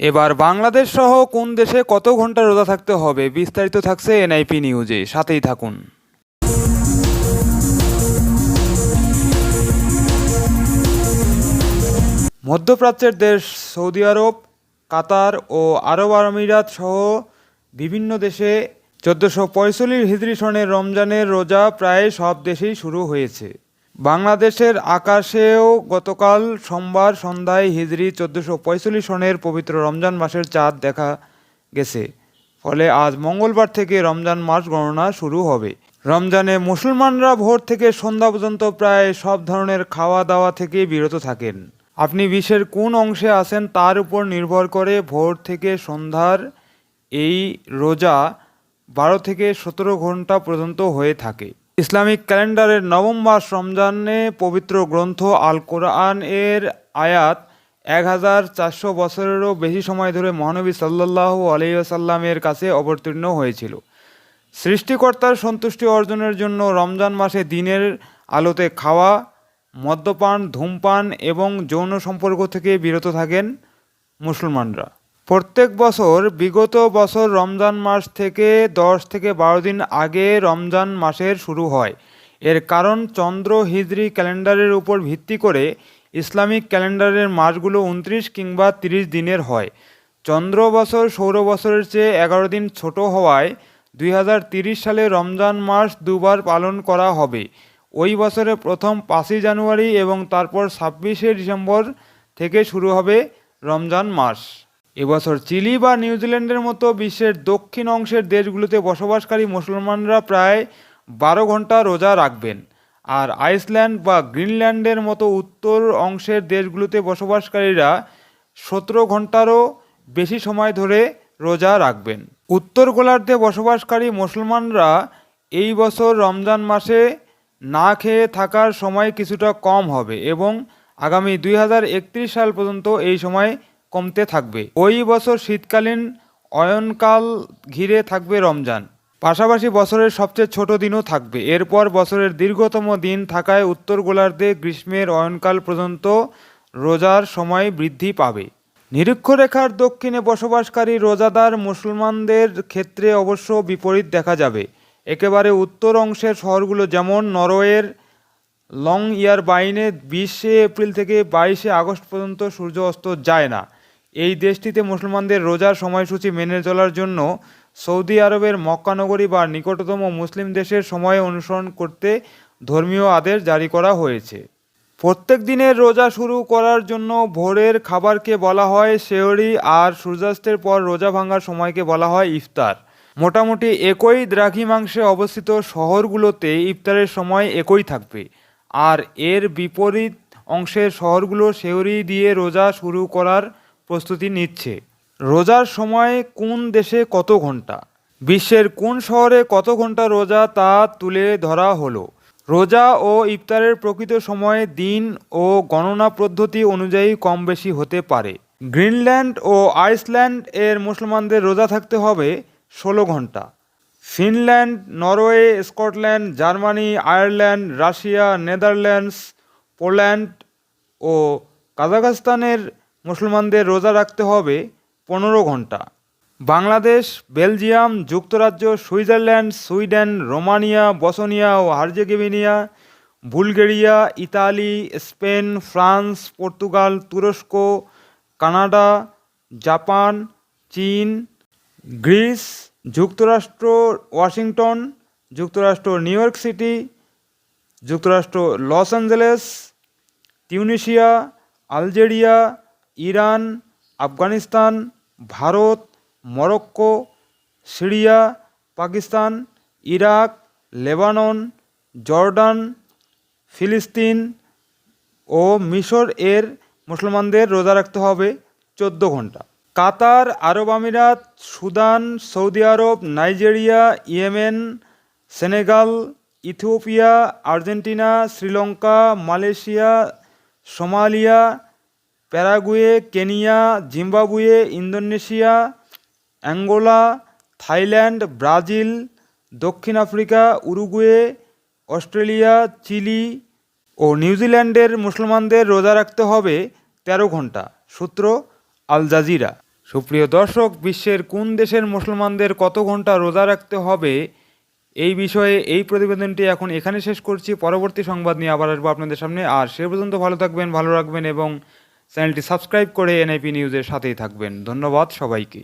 এবার বাংলাদেশ সহ কোন দেশে কত ঘণ্টা রোজা থাকতে হবে বিস্তারিত থাকছে এনআইপি নিউজে। সাথেই থাকুন। মধ্যপ্রাচ্যের দেশ সৌদি আরব, কাতার ও আরব আমিরাত সহ বিভিন্ন দেশে চোদ্দোশো পঁয়তাল্লিশ হিজরি সনের রমজানের রোজা প্রায় সব দেশেই শুরু হয়েছে। বাংলাদেশের আকাশেও গতকাল সোমবার সন্ধ্যায় হিজরি চোদ্দোশো পঁয়তাল্লিশ সনের পবিত্র রমজান মাসের চাঁদ দেখা গেছে। ফলে আজ মঙ্গলবার থেকে রমজান মাস গণনা শুরু হবে। রমজানে মুসলমানরা ভোর থেকে সন্ধ্যা পর্যন্ত প্রায় সব ধরনের খাওয়া দাওয়া থেকে বিরত থাকেন। আপনি বিশ্বের কোন অংশে আছেন তার উপর নির্ভর করে ভোর থেকে সন্ধ্যার এই রোজা বারো থেকে সতেরো ঘণ্টা পর্যন্ত হয়ে থাকে। ইসলামিক ক্যালেন্ডারের নবম মাস রমজানে পবিত্র গ্রন্থ আল কোরআন এর আয়াত এক হাজার চারশো বছরেরও বেশি সময় ধরে মহানবী সাল্লাহ আলিয়াসাল্লামের কাছে অবতীর্ণ হয়েছিল। সৃষ্টিকর্তার সন্তুষ্টি অর্জনের জন্য রমজান মাসে দিনের আলোতে খাওয়া, মদ্যপান, ধূমপান এবং যৌন সম্পর্ক থেকে বিরত থাকেন মুসলমানরা। প্রত্যেক বছর বিগত বছর রমজান মাস থেকে দশ থেকে বারো দিন আগে রমজান মাসের শুরু হয়। এর কারণ চন্দ্র হিজরি ক্যালেন্ডারের উপর ভিত্তি করে ইসলামিক ক্যালেন্ডারের মাসগুলো উনত্রিশ কিংবা তিরিশ দিনের হয়। চন্দ্র বছর সৌর বছরের চেয়ে এগারো দিন ছোট হওয়ায় দুই সালে রমজান মাস দুবার পালন করা হবে। ওই বছরে প্রথম পাঁচই জানুয়ারি এবং তারপর ছাব্বিশে ডিসেম্বর থেকে শুরু হবে রমজান মাস। এবছর চিলি বা নিউজিল্যান্ডের মতো বিশ্বের দক্ষিণ অংশের দেশগুলোতে বসবাসকারী মুসলমানরা প্রায় বারো ঘণ্টা রোজা রাখবেন। আর আইসল্যান্ড বা গ্রিনল্যান্ডের মতো উত্তর অংশের দেশগুলোতে বসবাসকারীরা সতেরো ঘন্টারও বেশি সময় ধরে রোজা রাখবেন। উত্তর গোলার্ধে বসবাসকারী মুসলমানরা এই বছর রমজান মাসে না খেয়ে থাকার সময় কিছুটা কম হবে এবং আগামী দুই হাজার একত্রিশ সাল পর্যন্ত এই সময় কমতে থাকবে। ওই বছর শীতকালীন অয়নকাল ঘিরে থাকবে রমজান। পাশাপাশি বছরের সবচেয়ে ছোট দিনও থাকবে। এরপর বছরের দীর্ঘতম দিন থাকায় উত্তর গোলার্ধে গ্রীষ্মের অয়নকাল পর্যন্ত রোজার সময় বৃদ্ধি পাবে। নিরক্ষরেখার দক্ষিণে বসবাসকারী রোজাদার মুসলমানদের ক্ষেত্রে অবশ্য বিপরীত দেখা যাবে। একেবারে উত্তর অংশের শহরগুলো যেমন নরওয়ের লং ইয়ার বাইনে বিশে এপ্রিল থেকে বাইশে আগস্ট পর্যন্ত সূর্য অস্ত যায় না। এই দেশটিতে মুসলমানদের রোজার সময়সূচি মেনে চলার জন্য সৌদি আরবের মক্কানগরী বা নিকটতম মুসলিম দেশের সময় অনুসরণ করতে ধর্মীয় আদেশ জারি করা হয়েছে। প্রত্যেক দিনের রোজা শুরু করার জন্য ভোরের খাবারকে বলা হয় শেহরি আর সূর্যাস্তের পর রোজা ভাঙার সময়কে বলা হয় ইফতার। মোটামুটি একই দ্রাঘিমাংশে অবস্থিত শহরগুলোতে ইফতারের সময় একই থাকবে। আর এর বিপরীত অংশের শহরগুলো শেহরি দিয়ে রোজা শুরু করার প্রস্তুতি নিচ্ছে। রোজার সময় কোন দেশে কত ঘণ্টা বিশ্বের কোন শহরে কত ঘণ্টা রোজা তা তুলে ধরা হলো? রোজা ও ইফতারের প্রকৃত সময়, দিন ও গণনা পদ্ধতি অনুযায়ী কম বেশি হতে পারে। গ্রিনল্যান্ড ও আইসল্যান্ড এর মুসলমানদের রোজা থাকতে হবে ষোলো ঘণ্টা Finland, Norway, Scotland, Germany, Ireland, Russia, Netherlands, Poland ও কাজাখস্তানের মুসলমানদের রোজা রাখতে হবে পনেরো ঘণ্টা। বাংলাদেশ, বেলজিয়াম, যুক্তরাজ্য, সুইজারল্যান্ড, সুইডেন, রোমানিয়া, বসনিয়া ও Herzegovina Bulgaria, Italy, Spain, France, Portugal, তুরস্ক, কানাডা, জাপান, চীন, গ্রিস, যুক্তরাষ্ট্র, ওয়াশিংটন, যুক্তরাষ্ট্র, নিউ ইয়র্ক সিটি, যুক্তরাষ্ট্র, Los Angeles Tunisia Algeria Iran, Afghanistan, Bharat, Morocco, Syria, Pakistan, Iraq, Lebanon, Jordan, ফিলিস্তিন ও মিশর এর মুসলমানদের রোজা রাখতে হবে চোদ্দ ঘণ্টা। কাতার, আরব আমিরাত, সুদান, সৌদি আরব, Nigeria, Yemen, Senegal, Ethiopia, Argentina, Sri Lanka, Malaysia, Somalia Paraguay, Kenya, Zimbabwe, Indonesia, Angola, Thailand, Brazil, দক্ষিণ আফ্রিকা, উরুগুয়ে, অস্ট্রেলিয়া, চিলি ও নিউজিল্যান্ডের মুসলমানদের রোজা রাখতে হবে তেরো ঘণ্টা সূত্র আল জাজিরা। সুপ্রিয় দর্শক, বিশ্বের কোন দেশের মুসলমানদের কত ঘণ্টা রোজা রাখতে হবে এই বিষয়ে এই প্রতিবেদনটি এখন এখানে শেষ করছি। পরবর্তী সংবাদ নিয়ে আবার আসব আপনাদের সামনে। আর সে পর্যন্ত ভালো থাকবেন, ভালো রাখবেন এবং চ্যানেলটি সাবস্ক্রাইব করে এনআইপি নিউজের সাথেই থাকবেন। ধন্যবাদ সবাইকে।